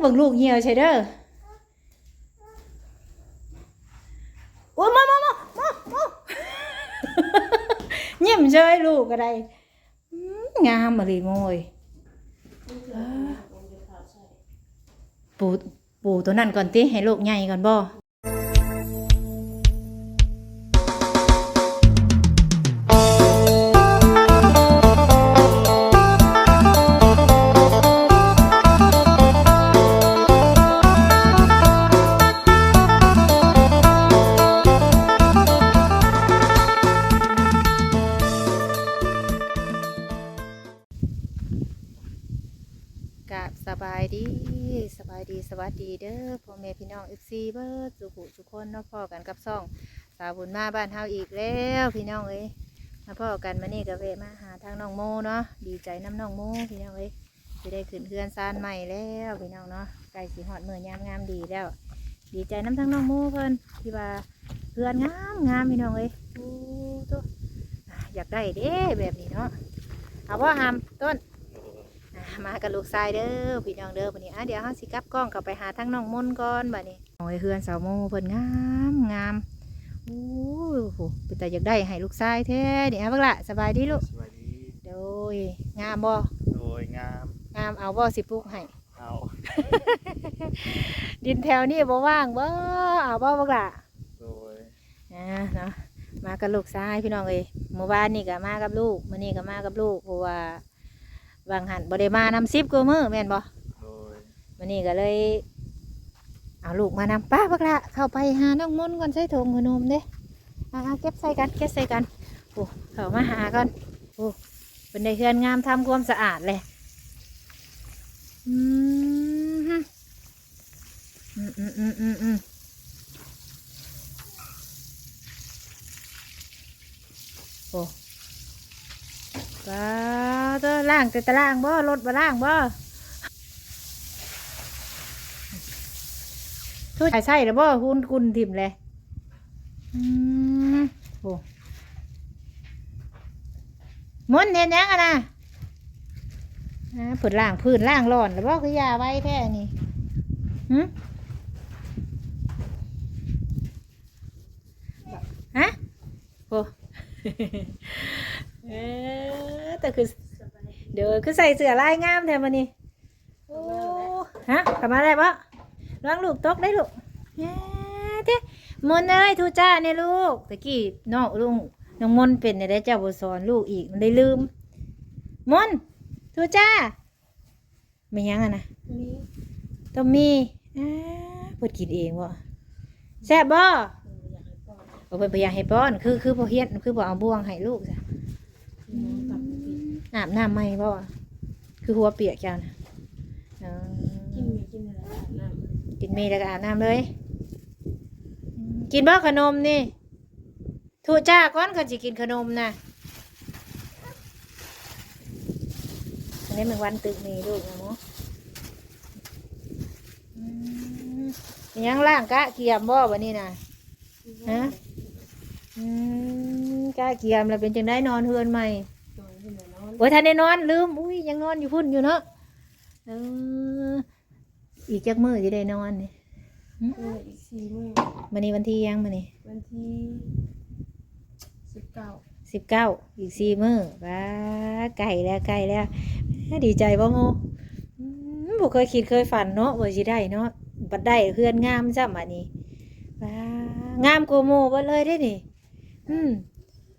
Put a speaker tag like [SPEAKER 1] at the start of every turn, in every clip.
[SPEAKER 1] เบิ่งลูกเหี่ยวใช่เด้อโอ้ยมามามามามาเยี่ยมเฉยลูกอะไรงามมาเลยโมยปูปูตัวนั้นก่อนติให้ลูกใหญ่ก่อนบ่ กับสบายดีสบายดีสวัสดีเด้อพ่อแม่พี่น้องเอฟซีเบิร์ดสุขุสุขคนเนาะพ่อกันกับซ่องสาวบุญมาบ้านเฮาอีกแล้วพี่น้องเอ้ยมาพ่อกันมานี่ก็เวมาหาทางน้องโมเนาะดีใจน้ำน้องโมพี่น้องเอ้ยจะได้ขึ้นเพื่อนซานใหม่แล้วพี่น้องเนาะใกล้สีหอดมือยามงามดีแล้ว ดีใจน้ำทั้งน้องโมเพิ่นที่ว่าเพื่อนงามงามพี่น้องเอ้ยโอ้ตัวอยากได้เด้แบบนี้เนาะเอาว่าหามต้น มากับลูกชายเด้อพี่น้องเด้อวันนี้อะเดี๋ยวเฮาสิกลับกล้องกลับไปหาทั้งน้องมนต์ก่อนบัดนี้โอ้ยเฮือนสาวโมเพิ่นงามงามโอ้โหเป็นแต่อยากได้ให้ลูกชายแท้นี่อะบักละสบายดีลูก
[SPEAKER 2] สวัสดี
[SPEAKER 1] โดยงามบ่
[SPEAKER 2] โดยงาม
[SPEAKER 1] งามเอาบ่สิปลูกให้
[SPEAKER 2] เอา
[SPEAKER 1] ดินแถวนี้บ่ว่างบ่เอาบ่บักละ
[SPEAKER 2] โดย
[SPEAKER 1] อ่าเนาะมากับลูกชายพี่น้องเอ้ยเมื่อวานนี่ก็มากับลูกมื้อนี้ก็มากับลูกเพราะว่า บางหันบ่ได้มานำ10กว่ามื้อแม่นบ่
[SPEAKER 2] โดย
[SPEAKER 1] วันนี้ก็เลย เอาลูกมานำป้าบักละเข้าไปหาน้องมนต์ก่อนใส่ถุงขนมเด้อ่าเก็บใส่กันเก็บใส่กันโอ้เข้ามาหาก่อนโอ้เป็นได้เฮือนงามทำความสะอาดเลยอืมฮึอืมอืมอืมอืมอืมโอ้ป้า ตัวล่างแต่ตะล่างบ่รถบ่ล่างบ่ทุใส่ใส่แล้วบ่คุณคุณทิมเลยอืมโอ้มนเห็นยังอะนะอ่าผืนล่างพื้นล่างร้อนแล้วบ่คือยาไว้แท้นี่หึฮะโอ้ เออแต่คือ เดี๋ยวคือใส่เสื้อลายงามแท้มันนี่โอ้ฮะกลับมาได้ปะล้างลูกตกได้ลูกแย่เด้มนต์เอ้ยทูจ้าเนี่ยลูกตะกี้น้องลุงน้องมนต์เป็นเนี่ยได้เจ้าบุสอนลูกอีกมันได้ลืม มนต์ทูจ้าไม่ยังอะนะต้องมีอ่าเปิดกินเองวะแซ่บบ่เอาเพิ่นพยายามให้ป้อน คือคือพอเฮ็ดคือพอเอาบ่วงให้ลูกจ้ะ อาบน้ำไหมบ่คือหัวเปียกจ้านะอ๋อ
[SPEAKER 3] กินมีกินอะไรอาบน้ำ
[SPEAKER 1] กินมีแล้วก็อาบน้ำเลยอืมกินบ่ขนมนี่ถูจ้าก้อนเขาจะกินขนมนะอันนี้มันวันตึกมีลูกนะโมอืมเป็นยังล่างกะเกียมบ่วันนี้นะฮะอืมกะเกียมแล้วเป็นจังได้นอนเฮือนใหม่
[SPEAKER 3] น อนที่ไหนนอน
[SPEAKER 1] โอ้ยทันได้นอนลืมอุ้ยยังนอนอยู่พุ่นอยู่เนาะเอออีกจักมือจะได้นอนนี่
[SPEAKER 3] เอออีกสี่มื้อ
[SPEAKER 1] มันนี้วันที่ยังมันนี่
[SPEAKER 3] วันที่สิบเก้า
[SPEAKER 1] สิบเก้าอีกสี่มือว้าไก่แล้วไก่แล้วแม่ดีใจบ่โมอืมบ่เคยคิดเคยฝันเนาะว่าสิได้เนาะบัดได้เพื่อนงามจ้ะอันนี้ว้างามกว่าโมเบ่เลยได้นี่อืม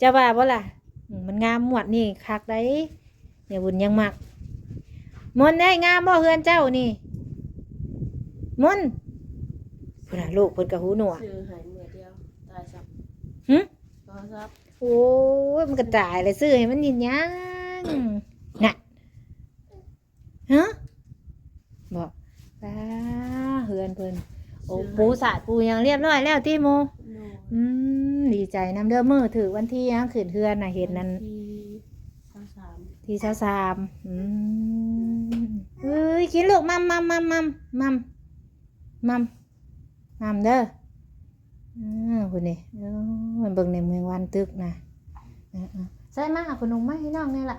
[SPEAKER 1] จะว่าบ่ล่ะอื มมันงามหมวดนี่คักได้เนี่ยบุญยังมักมนต์ได้งามบ่เฮือนเจ้านี่มนต์พุ่นน่ะลูกเพิ่นก็หูหนวก
[SPEAKER 3] ซื้อหายเมื่อเดียวตายสับ
[SPEAKER 1] หึ
[SPEAKER 3] ก็สับ
[SPEAKER 1] โอ้ยมันกระตายเลยซื้อให้มันยินยังน่ะฮะบอกป้าเฮือนเพิ่นโอ้ ปูสาดปูยังเรียบร้อยแล้วที่โม
[SPEAKER 3] โน
[SPEAKER 1] อืมดีใจน้ำเด้อมือถือวันที่ยังขืนเฮือนน่ะเห็นนั่น
[SPEAKER 3] ที่สามสาม
[SPEAKER 1] ที่เช้าสามอืมเอ้ยกินลูกมัมมัมมัมมัมมัมมัมมัมเด้ออ่าคุณนี่เออมันเบิ่งในเมืองวันตึกนะเออๆใส่มาเอาขนมมาให้น้องนี่ล่ะ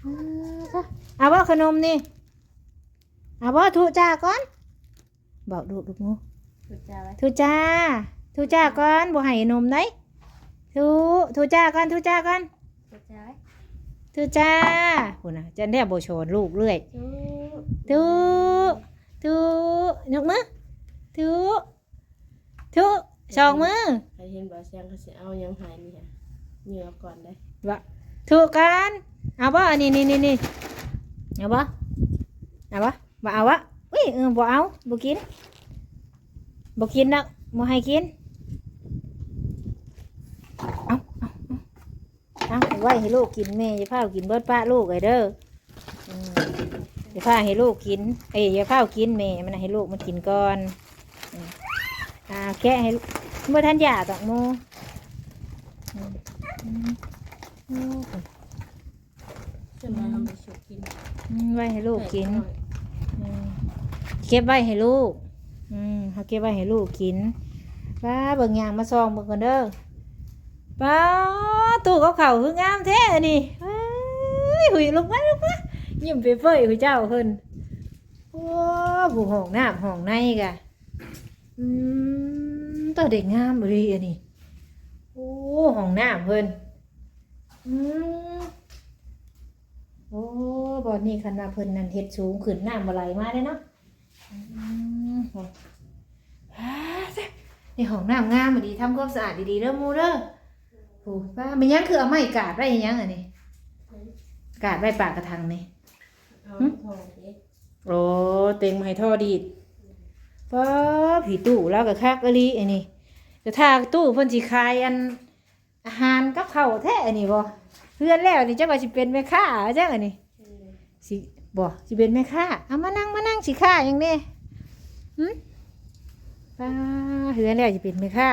[SPEAKER 1] เอาซะเอาว่าขนมนี่เอาบ่ทุจ้าก่อน บอกลูกลูกหมู
[SPEAKER 3] พูดจาไว้
[SPEAKER 1] ทุจ้าทุจ้าก่อนบ่ให้นมได้ทุทุจ้าก่อนทุจ้าก่อน
[SPEAKER 3] พูดจาไว้
[SPEAKER 1] ทุจ้าพุ่นน่ะจะได้บ่โชนลูกเรื่อย
[SPEAKER 3] จู้
[SPEAKER 1] ทุทุยกมือทุทุสองมือ
[SPEAKER 3] ใครเห็นบ่เสียงเขาสิเอายังหายนี่ค่ะเหงื่อก่อนได้
[SPEAKER 1] ว่าทุกันเอาบ่อันนี้นี่นี่นี่เอาบ่เอาบ่บ่เอาวะ อุ้ยเออบ่เอาบ่กินบ่กินนักบ่ให้กินเอาเอาเอาเอาไว้ให้ลูกกินแม่อย่าพากินเบิดป้าลูกไอ้เด้ออืมอย่าพาให้ลูกกินเอ้ยอย่าพากินแม่มันให้ลูกมันกินก่อนอืมอ่าแกะให้ลูกบ่ทันหยาดอกโมอืมอืมโอ้โห
[SPEAKER 3] จะมาทำไปฉุกกิน
[SPEAKER 1] อืมไว้ให้ลูกกินอืม เก็บไว้ให้ลูก อืมเขาเก็บไว้ให้ลูกกินป้าเบิ่งยางมาซองเบิ่งกันเด้อป้าตู้เขาเข่าคืองามแท้นนี่หุยลุกมาลุกมายิ้มเฟ้ยหุยเจ้าเพิ่นโอ้ผู้ห้องน้ำห้องในกะอืมตัวเด็กงามเลยอันนี้โอ้ห้องน้ำเพิ่นอืมโอ้บอนนี้คันว่าเพิ่นนั่นเฮ็ดสูงขึ้นน้ำบ่ไหลมาได้เนาะ นี่ห้องน้ำงามบ่ดีทำความสะอาดดีๆเด้อหมูเด้อโอ้ป้ามันยังคือเอาไม้กาดไว้อีหยังอันนี้กาดไว้ปากกระทังนี่
[SPEAKER 3] เอาทองเด็ก
[SPEAKER 1] โอ้เต็งมาให้ท่อดีดป้าผีตู้แล้วก็คักอะลีอันนี้แต่ถ้าตู้เพิ่นสิขายอันอาหารกับข้าวแท้อันนี้บ่เพื่อนแล้วนี่จักว่าสิเป็นแม่ค้าจังอันนี้สิ บ่สิเป็นแม่ค้าเอามานั่งมานั่งสิค้าอย่างนี้หึป้าเฮือนแล้วสิเป็นแม่ค้า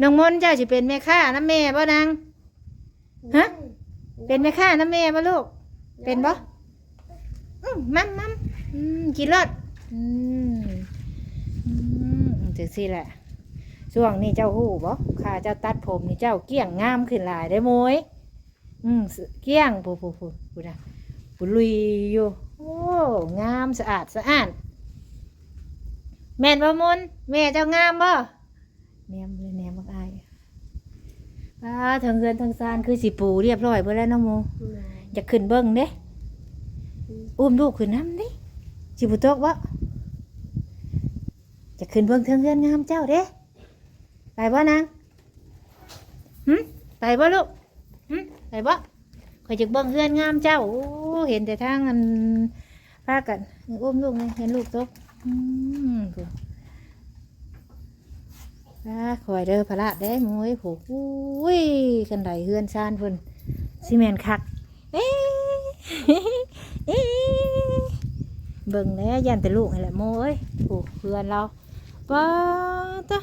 [SPEAKER 1] น้องมนเจ้าสิเป็นแม่ค้าน้ำแม่บ่นางฮะเป็นแม่ค้าน้ำแม่บ่ลูก เป็นบ่มมัมมัมอืมกินรสอืมอืมจังซี่แหละช่วงนี้เจ้าหู้บ่ข้าเจ้าตัดผมนี่เจ้าเกี้ยงงามขึ้นหลายได้อโมยอืมเกี้ยงผู้ผู้ผู้ผู้นะปุลุยอยู่ งามสะอาดสะอาดแม่นบ่มุนแม่เจ้างามบ่แหนมเลยแหนมบักอายป้าทั้งเรือนทั้งซานคือสิปูเรียบร้อยเบิดแล้วเน้องโมจะขึ้นเบิ่งเด้อุ้มลูกขึ้นน้ำเด้สิบุตกบ่จะขึ้นเบิ่งเทิงเรือนงามเจ้าเด้ไปบ่นางหึไปบ่ลูกหึไปบ่ ข่อยจะเบิ่งเฮือนงามเจ้า โอ้เห็นแต่ทางอันพากันอุ้มลูกนี่เห็นลูกตกอืมผู้พาคอยเด้อพระได้มวยผูกอุ้ยกันไดเฮือนซานเพิ่นซีเมนคักเอ้ยเอ้ยเบิ่งแล้วยันแต่ลูกนี่แหละโมเอ้ยผูกเฮือนเราป้าตะ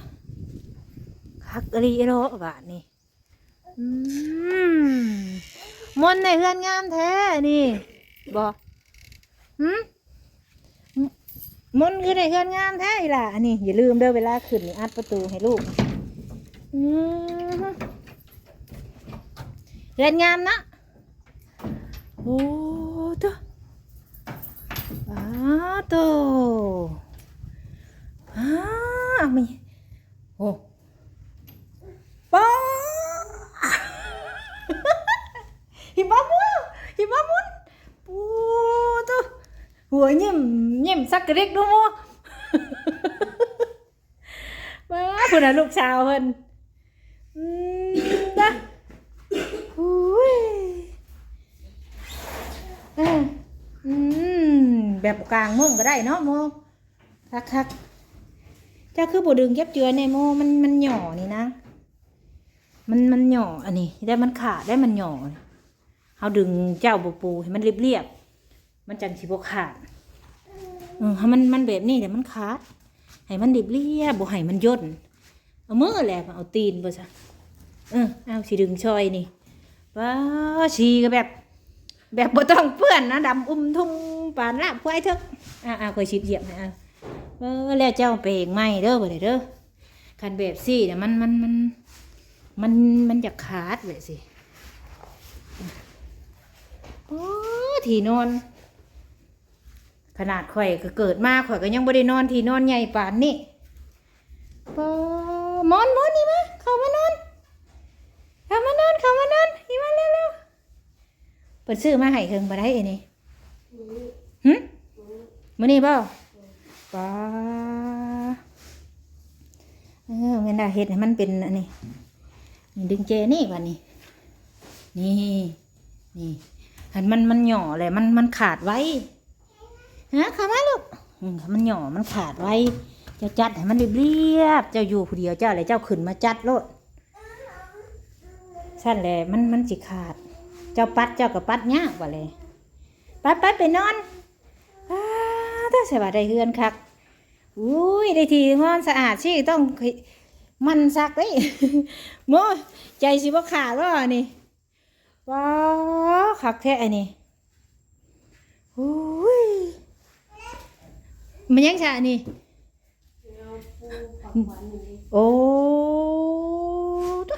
[SPEAKER 1] คักอรีโรบาทนี่อืม มนในเฮือนงามแท้นี่บอกหืมมนคือในเฮือนงามแท้ล่ะอันนี้อย่าลืมเด้อเวลาขึ้นนี่อัดประตูให้ลูกเฮือนงามนะโอ้ตัวอ้าตัวอ้ามีโอ้ป้า หิมะมุนหิมะมุนปูตัวหัวยิ้มยิ้มสักกระเด็กดูโมมาเพิ่นน่ะลูกสาวเพิ่นนะอุ้ยอืมแบบกลางม่งก็ได้เนาะโมคักคักเจ้าคือบดึงเก็บเจือในโมมันมันหย่อนี่นะ มันมันหย่ออันนี้ได้มันขาดได้มันหย่อ เขาดึงเจ้าปูปูให้มันเรียบๆมันจังสิบขาดเออให้มันมันแบบนี้เดี๋ยวมันขาดให้มันเรียบเรียบบ่ให้มันย่นเอามือแหละเอาตีนบ่ซะเออเอาสิดึงชอยนี่ว้าชีก็แบบ แบบบ่ต้องเปื้อนนะดำอุ้มทุ่งปานลาบควายเถอะอ่าอ่าคอยชิดเหยียบนะเออแล้วเจ้าไปเองไม่เด้อบ่ได้เด้อคันแบบซี่เนี่ยมันมันมันมันมันจะขาดแบบสิ ที่นอน ขนาดข่อยก็เกิดมาข่อยก็ยังบ่ได้นอนที่นอนใหญ่ปานนี้ปอมอนมอนนี่มาเข้ามานอนเข้ามานอนเข้ามานอนนี่มาเร็วๆเปิดซื้อมาให้เคิงบ่ได้เอ้นี่หึมื้อนี้บ่ป้าเออเงินดาเฮ็ดให้มันเป็นอันนี้นี่ดึงเจนี่บัดนี้ นี่ นี่ หันมันมันหย่อเลยมันมันขาดไว้ฮะขามาลูกมันหย่อมันขาดไว้ เจ้าจัดให้มันเรียบเจ้าอยู่ผู้เดียวเจ้าเลยเจ้าขึ้นมาจัดโลดสั้นแหละมันมันสิขาด เจ้าปัดเจ้าก็ปัดยากกว่าเลยปัดปัดไปนอนอ้าถ้าใส่บาได้เฮือนคักอุ้ยได้ทีงอนสะอาดสิต้องมันซักเด้โมใจสิบ่ขาดว่านี่ ว้าคักแท้อันนี้อุ้ยมันยังชะอันนี่
[SPEAKER 3] นี่
[SPEAKER 1] โอ้ตัว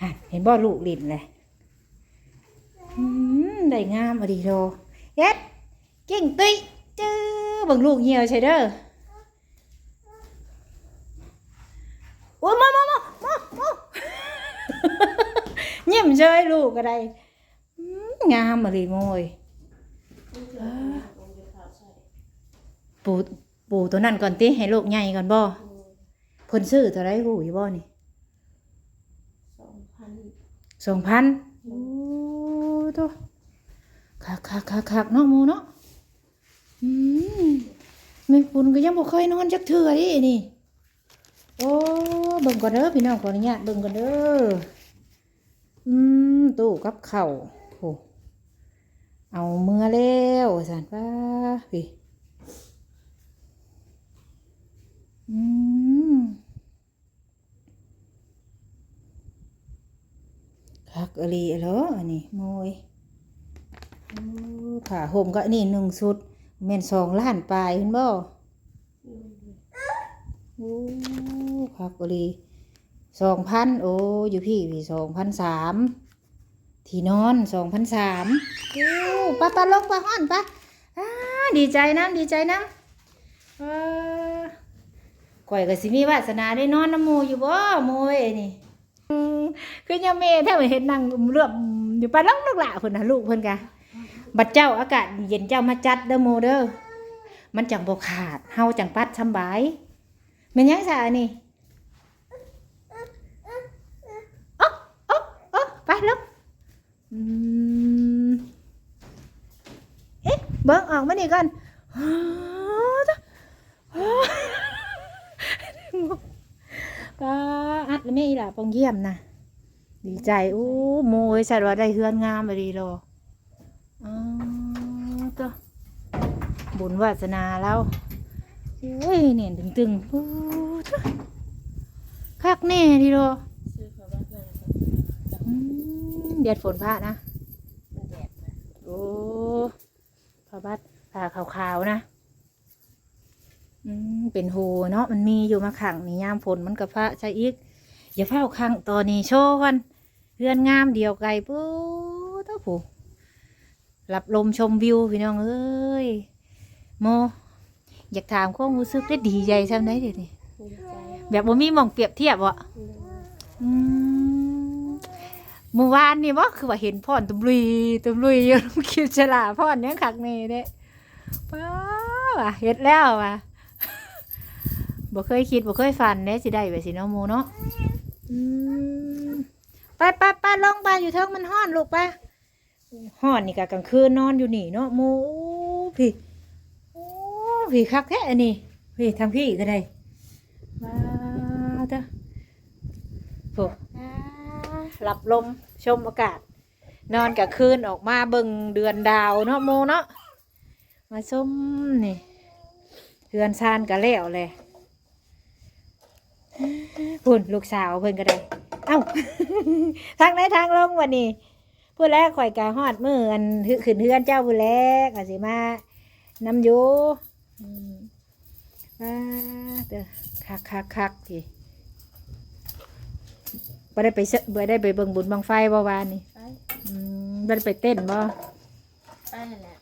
[SPEAKER 1] ฮะเห็นบ่ลูกลินเลยอืมได้งามอดีโดเย็ดเก่งตุ้ยจื้อบิ่งลูกเหี่ยวใช่เด้อโอ้ยมามามามามา เยี่ยมเชยลูกอะไรงามอะดีโมย
[SPEAKER 3] มอยปู
[SPEAKER 1] ปูตัวนั้นก่อนติให้ลูกใหญ่ก่อนบ่
[SPEAKER 3] อืม
[SPEAKER 1] เพิ่นซื้อเท่าไรหูอยู่บ่นี่
[SPEAKER 3] สองพัน
[SPEAKER 1] สองพันโอ้ตัวคักคักคักคักเนาะหมูเนาะอืมแม่ปุ่นก็ยังบ่เคยนอนจักเทื่อดินี่ โอ้เบิ่งก่อนเด้อพี่น้องขออนุญาตเบิ่งก่อนเด้อ อืมตู้กับเข้าโอ้เอาเมื่อแล้วสันป้าพี่อืมคักอะไรเหรออันนี้โมยผ้าห่มก็อันนี่หนึ่งชุดแม่นสองล้านปลายเห็นบ่
[SPEAKER 3] อืม
[SPEAKER 1] โอ้คักอะไร สองพันโอ้อยู่พี่พี่สองพันสามที่นอนสองพันสามโอ้ปะปะลงปะห้อนปะอ่าดีใจน้ำดีใจน้ำก่อยก็สิมีวาสนาได้นอนน้ำมูอยู่บ่โมยนี่คือยามเมถ้าเห็นนั่งเลือบอยู่ปลานลังลูกหละเพิ่นนะลูกเพิ่นกะบัดเจ้าอากาศเย็นเจ้ามาจัดเด้อโมเด้อมันจังบ่ขาดเฮาจังปัดสำบายม่นยังซะอันนี้อ๊อกอ๊อกอ๊อก ไปลูกอืมเอ๊ะ เบิ่งออกมานี่ก่อนอ้าวจ้ะอ้าวปาอัดแม่อีหล่ะปองเยี่ยมนะดีใจอู้โมยใสัตว์ว่าได้เฮือนงามไปดีโลอ๋อตัวบุญวาสนาแล้วโอ้ยเนี่ยตึงตึงๆอู้ตัวคักแน่ดีโล
[SPEAKER 3] ซื้อข้าวบ้านมาแล้วก็
[SPEAKER 1] อื มเดียดฝนพระนะ
[SPEAKER 3] มันแดดนะ
[SPEAKER 1] โอ้พระบัดผ่าขาวๆนะอืมเป็นโหเนาะมันมีอยู่มาขังนี่ยามฝนมันกับพระใช่อีกอย่าเฝ้าขังตอนนี้โชว์กันเรือนงามเดียวไกลปุ๊บเต้าผู้หลับลมชมวิวพี่น้องเอ้ยโมอยากถามความรู้สึกได้ดีใจซ้ำได้เดี๋ยวนี้
[SPEAKER 3] ดีใจ
[SPEAKER 1] แบบว่ามีหมองเปรียบเทียบวะ
[SPEAKER 3] อืม
[SPEAKER 1] อืม เมื่อวานนี่ว่าคือว่าเห็นพ่อนตุบลุยตุบลุยอยู่น้ำคิวฉลาพ่อนเนี้ยขักนี่เด้ป้าว่ะเฮ็ดแล้วว่ะบ่เคยคิดบ่เคยฝันเด้สิได้ไปสิเนาะหมูเนาะอืมไปไปไปลงไปอยู่เทิงมันฮ้อนลูกไปฮ้อนนี่กะกลางคืนนอนอยู่นี่เนาะหมูพี่โอ้พี่คักแท้อันนี้พี่ทางพี่ก็ได้ว้าวเด้อ โอ้ หลับลมชมอากาศ นอนกับคืนออกมาเบิ่งเดือนดาวเนาะโมเนาะมาชมนี่เดือนซานก็แล้วเลยพุ่นลูกสาวเพิ่นก็ได้ เอ้า ทางไหนทางลงวันนี้พูดแล้วข่อยกะฮอดมืออันขึ้นเฮือนเจ้าพูดแล้วก็สิมานำอยู่อ่าเด้อคักคักคักที บ่ได้ไปเสบ่ได้ไปเบิ่งบุญบังไฟบ่วานนี่
[SPEAKER 3] ไป
[SPEAKER 1] อืมบ่ได้ไปเต้นบ่
[SPEAKER 3] ไปนั่นแหละ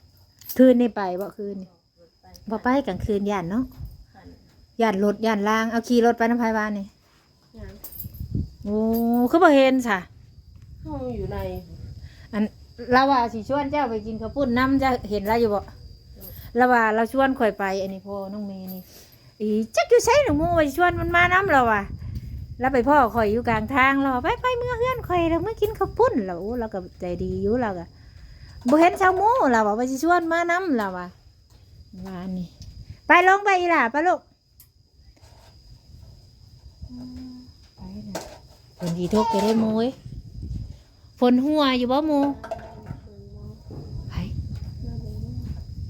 [SPEAKER 1] คืนนี่ไปบ่คืนนี่บ่ไปกลางคืนย่านเนาะ
[SPEAKER 3] ขัน
[SPEAKER 1] ย่านรถย่านลางเอาขี่รถไปน้ำพายบ้านนี่
[SPEAKER 3] งาน
[SPEAKER 1] โอ้คือบ่เห็นซะ
[SPEAKER 3] ห้องอยู่ใน
[SPEAKER 1] อันเราว่าสิชวนเจ้าไปกินข้าวปุ้นน้ำจะเห็นเราอยู่บ่เราว่าเราชวนข่อยไปอันนี้พ่อน้องเมย์นี่อีจักอยู่ใช้หนูมูไปชวนมันมาน้ำเราว่ะ แล้วไปพ่อข่อยอยู่กลางทางเราว่าไปไปเมื่อเฮือนข่อยเราเมื่อกินข้าวปุ้นเราโอ้เราก็ใจดีอยู่เราก็บ่เห็นชาวหมูเราว่าไปสิชวนมาน้ำเราว่ะวานนี่ไปลงไปอีหล่ะไปลูกไปนะฝนดีทุกไปได้หมูเอ้ยฝนหัวอยู่บ่หมูไผ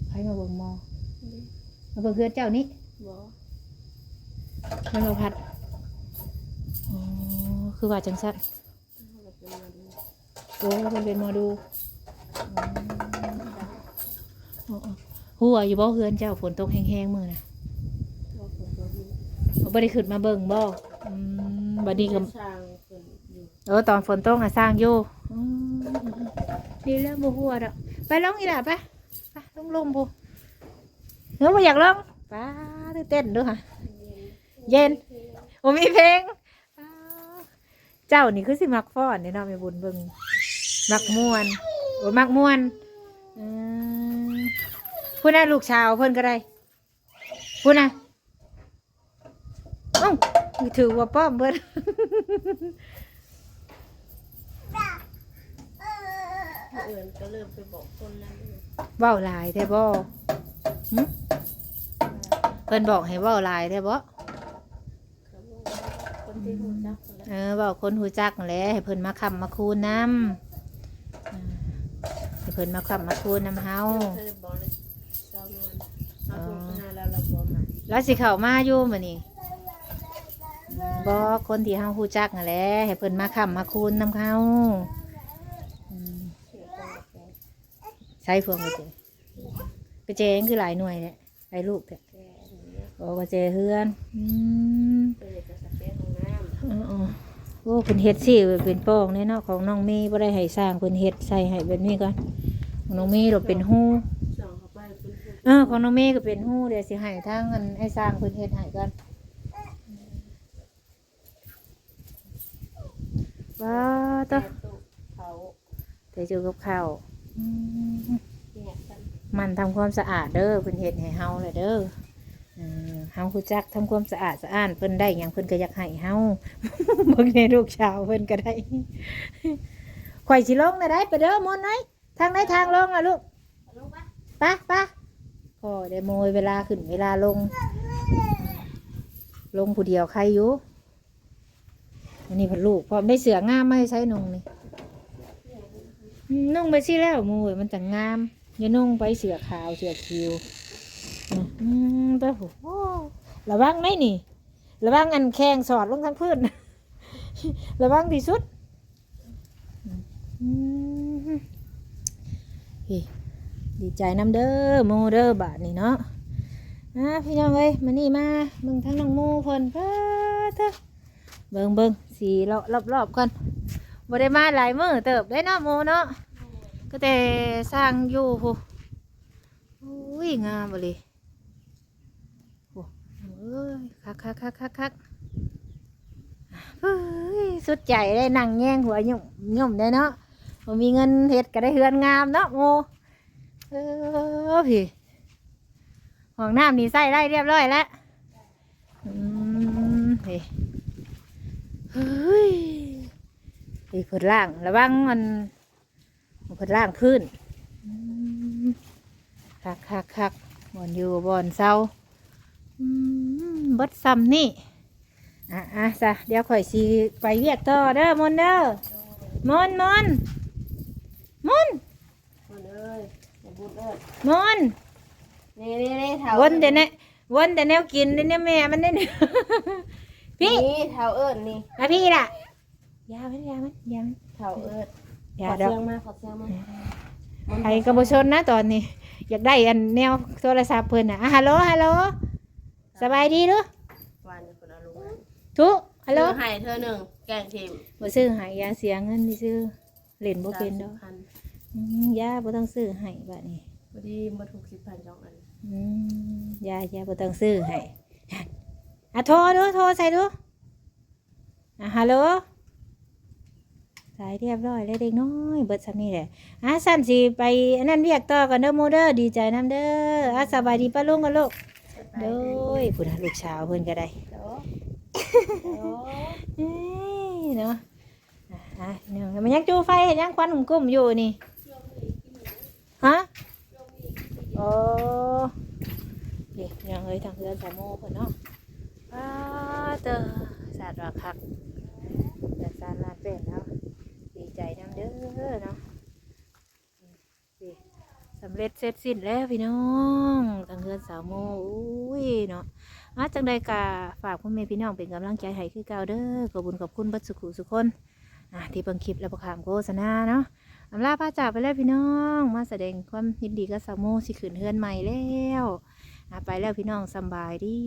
[SPEAKER 1] ใครมาเบิ่งหมอมาเบิ่งเพื่อนเจ้านี่
[SPEAKER 3] บ่
[SPEAKER 1] มันมาพัดอ๋อ คือว่าจังสัน
[SPEAKER 3] เราเป็นมาดู
[SPEAKER 1] โอ้มันเป็นหมอดูอ๋ออ๋อหัวอยู่บ่เพื่อนเจ้าฝนตกแห้งๆมือนะ
[SPEAKER 3] ว่าคนบ่มี
[SPEAKER 1] บ่ได้ขึ้นมาเบิ่งบ่อืมบัดนี้ก็
[SPEAKER 3] ช่างคนอยู่
[SPEAKER 1] เออตอนฝนตกน่ะสร้างอยู่อืมดีแล้วบ่หัวดอกไปลงอีหล่ะไปไปลงลงบ่เฮ้ยบ่อยากลงป้าตื่นเต้นเด้วยค่ะ เย็นโอ้มีเพลงอ้าว เจ้านี่คือสิมักฟ้อนนี่เนาะแม่บุญเบิ่งมักม่วนโอ้มักม่วนอืมพูดนะลูกชาวเพิ่นก็ได้พูดนะเอ้าถือว่าป้อมเบิ่น
[SPEAKER 3] เอิญก็เริ่มไปบอกคนนั้นเว้า
[SPEAKER 1] หลายแท้บ่หึเพิ่นบอกให้เว้าหลายแท้บ่
[SPEAKER 3] เขาบอกว่าคนที่รู้จัก
[SPEAKER 1] เออเว้าคนหูจักแหละให้เพิ่นมาค้ำมาคูนนำให้เพิ่นมาค้ำมาคูนนำเฮา
[SPEAKER 3] เคยบอกเลยเจ้านวลเอาโทรไปหาแล้วเราบอกมา
[SPEAKER 1] แล้วสิเข้ามาอยู่มื้อนี้บอกคนที่เฮาฮู้จักนั่นแหละให้เพิ่นมาค้ำมาคูนนำเฮาอืม
[SPEAKER 3] เสียคนละแก
[SPEAKER 1] ใช้พวงกระเจกระเจงคือหลายหน่วยแหละไอ้ลูกแท้
[SPEAKER 3] แกอย่างเงี้ย
[SPEAKER 1] โอ้กระเจเฮือนอืม
[SPEAKER 3] เพื่อจะ
[SPEAKER 1] โอ้เพิ่นเฮ็ดสิเป็นโป้องเนี่ยเนาะของน้องเมย์บ่ได้ให้สร้างเพิ่นเฮ็ดใส่ให้แบบนี้ก่อนของน้องเมย์เราเป็นฮู้
[SPEAKER 3] ส่องเข้าไปเป็นผู้
[SPEAKER 1] เออของน้องเมย์ก็เป็นฮู้เดี๋ยวสิให้ทางอันให้สร้างเพิ่นเฮ็ดให้ก่อนว้า
[SPEAKER 3] แก
[SPEAKER 1] ตะ
[SPEAKER 3] ตุกเขา
[SPEAKER 1] แต่เจอกับข้าวอืม
[SPEAKER 3] แยกกัน
[SPEAKER 1] มันทำความสะอาดเด้อเพิ่นเฮ็ดให้เฮาเลยเด้อ เฮารู้จักทำความสะอาดสะอ้านเพิ่นได้หยังเพิ่นก็อยากให้เฮาเบิ่งในลูกชาวเพิ่นก็ได้ข่อยสิลงได้ได้ไปเด้อมนไหนทางไหนทางลงอะลูก
[SPEAKER 3] ลงป
[SPEAKER 1] ไปไปพอได้โมยเวลาขึ้นเวลาลง ลงผู้เดียวใครอยู่อันนี้พันลูกพร้อมได้เสืองามไม่ใช้นุ่งนี่นุ่งไปสิแล้วโมยมันจะงามอย่านุ่งไปเสือขาวเสือคิว อืมไปโหระวังไหมนี่ ระวังอันแข้งสอดลงทั้งพื้น ระวังที่สุดอืมดีใจน้ำเด้อโมเด้อบาทนี่เนาะอะพี่น้องเอ้ยมานี่มาเบิ่งทั้งน้องโมเพิ่นเพ้อเถอะเบิ่งเบิ่งสีรอบรอบรอบก่อนบ่ได้มาหลายมื้อเติบได้เนาะโมเนาะก็แต่สร้างอยู่พูอุ้ยงามบ่เลย ยคักคักคักคักคักเฮ้ยสุดใจได้นั่งแง่งหัวยุ่มยุ่มได้เนาะบ่มีเงินเฮ็ดก็ได้เฮือนงามเนาะโมเออพี่ห้องน้ำนี่ใส่ได้เรียบร้อยแล้วอืมพี่เฮ้ยพี่ผดล่างระวังมันผดล่างพื้นคักคักคักบอนอยู่บอนเศร้าอืม เบดซ้ำนี่อะอะจ้ะเดี๋ยวข่อยสีไปเวียกต่อเด้อมนต์เด้อมนต์มนต์มนต์
[SPEAKER 3] คนเอ้ยอย่าบุญเอ้ย
[SPEAKER 1] มนต์
[SPEAKER 3] นี่นี่นี่เท้า
[SPEAKER 1] วนแต่เนี่ยวนแต่แนวกินเด้เนี่ยแม่มันเนี่ยพี่
[SPEAKER 3] นี่เท้าเอิญนี่
[SPEAKER 1] มาพี่ล่ะยามันยามันยามัน
[SPEAKER 3] เท้าเอิญ
[SPEAKER 1] ยา
[SPEAKER 3] ขอ
[SPEAKER 1] ดอก
[SPEAKER 3] เสียงมาขอเสียงมา
[SPEAKER 1] ไอ้กระบชนนะตอนนี้ อยากได้อันแนวโทรศัพท์เพิ่นอะอะฮัลโหลฮัลโหล สบายดีเด้อ
[SPEAKER 3] วันนี้คนเอาลงมา
[SPEAKER 1] ทุกฮัลโหล
[SPEAKER 3] เธอให้เธอหนึ่งแกงทีม
[SPEAKER 1] บ่ซื้อให้ยาเสียเงินที่ซื้อเล่นบ่เป็นดอก
[SPEAKER 3] พัน
[SPEAKER 1] อืมยาบ่ต้องซื้อให้บัดนี้
[SPEAKER 3] พอดีมาถูกสิบพันสองอัน
[SPEAKER 1] อืมยายยายบ่ต้องซื้อให้อะโทรดูโทรใส่ดูอะฮัลโหลสายเรียบร้อยเลยเด็กน้อยเบิดซ้ำนี่แหละอะสั่นสิไปอันนั้นเรียกต่อกันเด้อโมเด้อดีใจนํเด้ออะสบายดีป้าลุงกันลูก โดยพุ่นน่ะลูกสาวเพิ่นก็ได้
[SPEAKER 3] โอ้โอ้
[SPEAKER 1] เอ้ยเนาะอะอะเนาะมันยังจูไฟเห็นยังควันกุ้มๆอยู่นี่ฮะโอ้เด็กยังเอ้ยทางเพื่อนสามโมเพิ่นเนาะอ้าเตอสาดว่าคักแต่สารลานเป็นแล้วดีใจน้ำเด้อเนาะอืมสิ สำเร็จเสร็จสิ้นแล้วพี่น้องทางเพื่อนสาวโมอุ้ยเนาะอาจังใดกาฝากพ่อแม่พี่น้องเป็นกำลังใจให้คือเก่าเด้อขอบุญขอบคุณบัดสุขุสุขคนที่เบิ่งคลิปและประคามโฆษณาเนาะอำลาพาจ่าไปแล้วพี่น้อง มาแสดงความยินดีกับสาวโมสิขืนเฮือนใหม่แล้วไปแล้วพี่น้องสบายดี